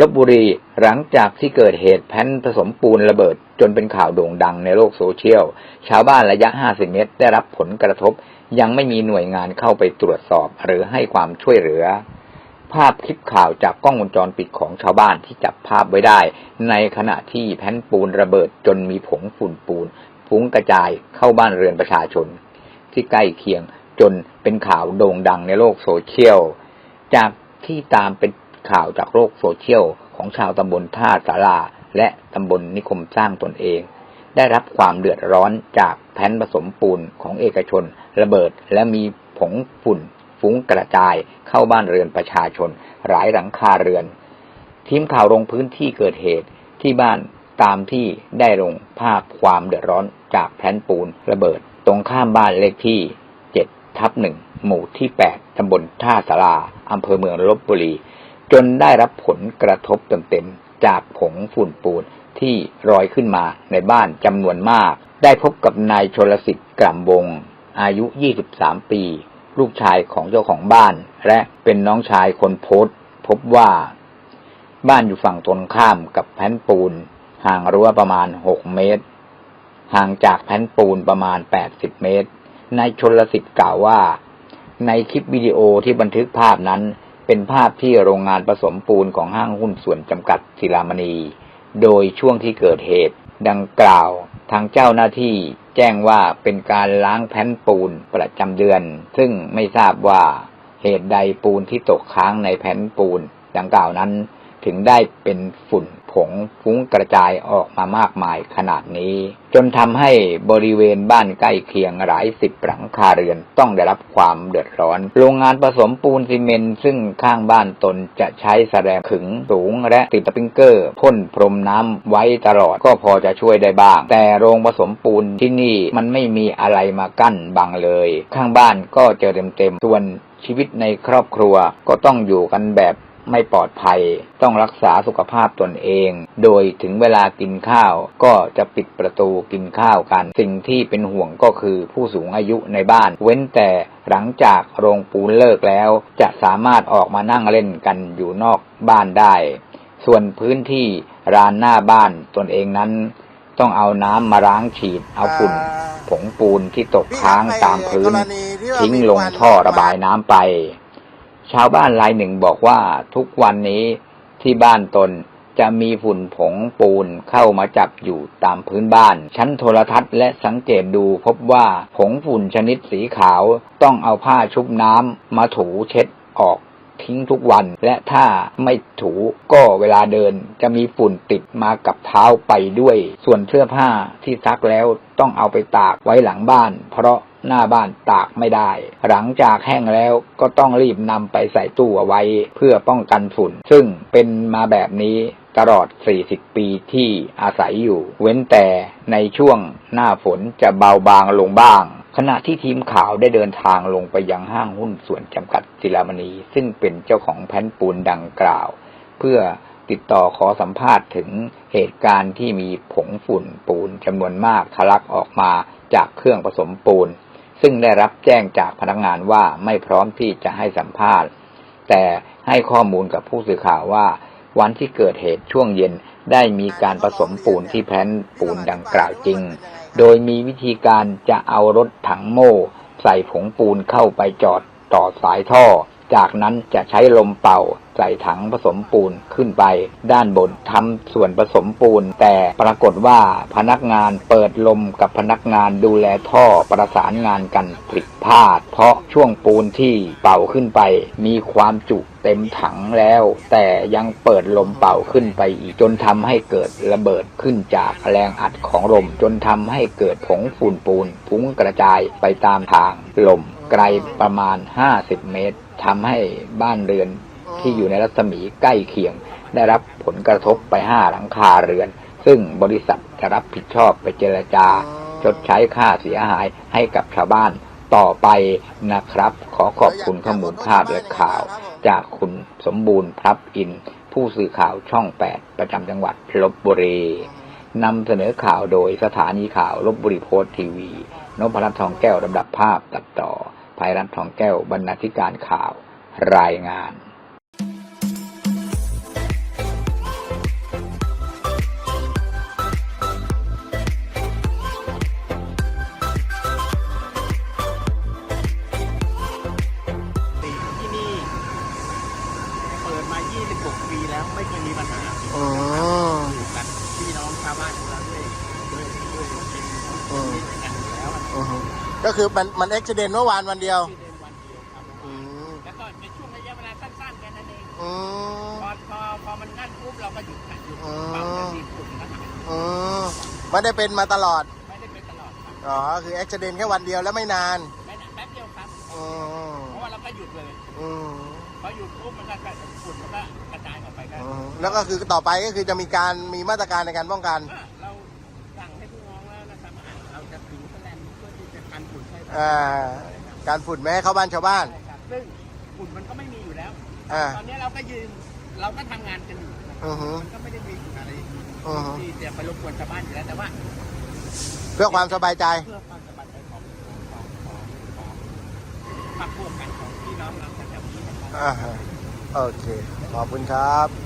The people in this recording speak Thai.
ลบบุรีหลังจากที่เกิดเหตุแผ่นผสมปูนระเบิด จนเป็นข่าวโด่งดังในโลกโซเชียล ชาวบ้านระยะ 50 เมตร ได้รับผลกระทบ ยังไม่มีหน่วยงานเข้าไปตรวจสอบหรือให้ความช่วยเหลือ ภาพคลิปข่าวจากกล้องวงจรปิดของชาวบ้านที่จับภาพไว้ได้ ในขณะที่แผ่นปูนระเบิดจนมีผงฝุ่นปูนฟุ้งกระจายเข้าบ้านเรือนประชาชน ที่ใกล้เคียงจนเป็นข่าวโด่งดังในโลกโซเชียล จากที่ตามเป็น ข่าวจากโลกโซเชียลของชาวตำบลท่าสาราและตำบลนิคมสร้างตนเอง ได้รับความเดือดร้อนจากแผ่นผสมปูนของเอกชน ระเบิดและมีผงฝุ่นฟุ้งกระจายเข้าบ้านเรือนประชาชน หลายหลังคาเรือน ทีมข่าวลงพื้นที่เกิดเหตุที่บ้านตามที่ได้ลงภาพความเดือดร้อนจากแผ่นปูนระเบิด ตรงข้ามบ้านเลขที่7ทับหนึ่งหมู่ที่ 8ตำบลท่าสาราอำเภอเมืองลบบุรี จนได้รับผลกระทบเต็มๆจากผงฝุ่นปูนที่ลอยขึ้นมาในบ้านจำนวนมาก ได้พบกับนายชลสิทธิ์กล่ำวง อายุ 23 ปี ลูกชายของเจ้าของบ้าน และเป็นน้องชายคนโพสพบว่า บ้านอยู่ฝั่งตรงข้ามกับแผ่นปูน ห่างรั้วประมาณ 6 เมตร ห่างจากแผ่นปูนประมาณ 80 เมตรนายชนลสิทธิ์กล่าวว่า ในคลิปวิดีโอที่บันทึกภาพนั้น เป็นภาพที่โรงงานผสมปูนของห้างหุ้นส่วนจำกัดศิลามณี โดยช่วงที่เกิดเหตุดังกล่าวทางเจ้าหน้าที่แจ้งว่าเป็นการล้างแผ่นปูนประจำเดือน ซึ่งไม่ทราบว่าเหตุใดปูนที่ตกค้างในแผ่นปูนดังกล่าวนั้น ถึงได้เป็นฝุ่น ผงฟุ้งกระจายออกมามากมายขนาดนี้ จนทำให้บริเวณบ้านใกล้เคียงหลายสิบหลังคาเรือนต้องได้รับความเดือดร้อน โรงงานผสมปูนซีเมนต์ซึ่งข้างบ้านตนจะใช้แสแลมขึงสูงและติดสปริงเกอร์พ่นพรมน้ำไว้ตลอดก็พอจะช่วยได้บ้าง แต่โรงผสมปูนที่นี่มันไม่มีอะไรมากั้นบังเลย ข้างบ้านก็เจอเต็มๆส่วนชีวิตในครอบครัวก็ต้องอยู่กันแบบ ไม่ปลอดภัย ต้องรักษาสุขภาพตนเอง โดยถึงเวลากินข้าวก็จะปิดประตูกินข้าวกัน สิ่งที่เป็นห่วงก็คือผู้สูงอายุในบ้าน เว้นแต่หลังจากโรงปูนเลิกแล้ว จะสามารถออกมานั่งเล่นกันอยู่นอกบ้านได้ ส่วนพื้นที่รานหน้าบ้านตนเองนั้น ต้องเอาน้ำมาล้างฉีดเอาฝุ่นผงปูนที่ตกค้างตามพื้น ทิ้งลงท่อระบายน้ำไป ชาวบ้านรายหนึ่งบอกว่าทุกวันนี้ที่บ้านตนจะมีฝุ่นผงปูนเข้ามาจับอยู่ตามพื้นบ้าน ชั้นโทรทัศน์และสังเกตดูพบว่าผงฝุ่นชนิดสีขาวต้องเอาผ้าชุบน้ำมาถูเช็ดออกทิ้งทุกวัน และถ้าไม่ถูก็เวลาเดินจะมีฝุ่นติดมากับเท้าไปด้วย ส่วนเสื้อผ้าที่ซักแล้วต้องเอาไปตากไว้หลังบ้าน เพราะ หน้าบ้านตากไม่ได้ หลังจากแห้งแล้วก็ต้องรีบนำไปใส่ตู้เอาไว้เพื่อป้องกันฝุ่น ซึ่งเป็นมาแบบนี้ตลอด 40 ปีที่อาศัยอยู่ เว้นแต่ในช่วงหน้าฝนจะเบาบางลงบ้าง ขณะที่ทีมข่าวได้เดินทางลงไปยังห้างหุ้นส่วนจำกัดจิรามณี ซึ่งเป็นเจ้าของแผ่นปูนดังกล่าว เพื่อติดต่อขอสัมภาษณ์ถึงเหตุการณ์ที่มีผงฝุ่นปูนจำนวนมากทะลักออกมาจากเครื่องผสมปูน ซึ่งได้รับแจ้งจากพนักงานว่าไม่พร้อมที่จะให้สัมภาษณ์ แต่ให้ข้อมูลกับผู้สื่อข่าวว่า วันที่เกิดเหตุช่วงเย็นได้มีการผสมปูนที่แผ่นปูนดังกล่าวจริง โดยมีวิธีการจะเอารถถังโม่ ใส่ผงปูนเข้าไปจอดต่อสายท่อ จากนั้นจะใช้ลมเป่าใส่ถังผสมปูนขึ้นไป ด้านบนทำส่วนผสมปูน แต่ปรากฏว่าพนักงานเปิดลมกับพนักงานดูแลท่อประสานงานกันผิดพลาด เพราะช่วงปูนที่เป่าขึ้นไป มีความจุเต็มถังแล้ว แต่ยังเปิดลมเป่าขึ้นไปอีกจนทำให้เกิดระเบิดขึ้นจากแรงอัดของลม จนทำให้เกิดผงฝุ่นปูนฟุ้งกระจายไปตามทางลม ไกลประมาณ50เมตรทำให้บ้านเรือนที่อยู่ในรัศมีใกล้เคียง ได้รับผลกระทบไปห้าหลังคาเรือน ซึ่งบริษัทจะรับผิดชอบไปเจรจา ชดใช้ค่าเสียหายให้กับชาวบ้านต่อไปนะครับ ขอขอบคุณข้อมูลภาพและข่าว จากคุณสมบูรณ์พลับอิน ผู้สื่อข่าวช่อง 8 ประจำจังหวัดลบบุรีนำเสนอข่าวโดยสถานีข่าวลบบุรีโพสต์ทีวีนพรัตน์ทองแก้วลำดับภาพตัดต่อ ภัยรันทองแก้วบรรณาธิการข่าว รายงานที่นี่เปิดมา 26 ปีแล้วไม่เคยมีปัญหาอ๋อยู่กันพี่น้องชาวบ้านของเราด้วยด้วยด้วยเป็น เมื่อวานวันเดียว ที่เดินวันเดียวครับอืมแล้วก็ในช่วงระยะเวลาสั้นๆแค่นั้นเองอืม พอพอพอมันนั่นปุ๊บเราก็หยุดหยุดอืมปั๊มนาทีฝุ่นก็หายอืมไม่ได้เป็นมาตลอดไม่ได้เป็นตลอดครับอ๋อคือเอ็กซิเดนแค่วันเดียวแล้วไม่นานไม่นานแป๊บเดียวครับ อืมเพราะว่าเราก็หยุดเลยอืมพอหยุดปุ๊บมันก็ฝุ่นมันก็กระจายออกไปก็อืมแล้วก็คือต่อไปก็คือจะมีการมีมาตรการในการป้องกัน อะเรา ถึงแสลนเพื่อที่จะกันฝุ่นใช่ไหมอ่าการฝุ่นไม่ให้เข้าบ้านชาวบ้านใช่ครับซึ่งฝุ่นมันก็ไม่มีอยู่แล้ว อ่า ตอนนี้เราก็ยืนเราก็ทำงานกันอยู่นะครับอือฮึมันก็ไม่ได้มีอะไรอือฮึ ที่จะไปรบกวนชาวบ้านอยู่แล้วแต่ว่า เพื่อความสบายใจ เพื่อความสบายใจของของของของพรรคพวกกันของพี่น้องเราแถวๆนี้นะครับ อ่าฮะโอเค ขอบคุณครับ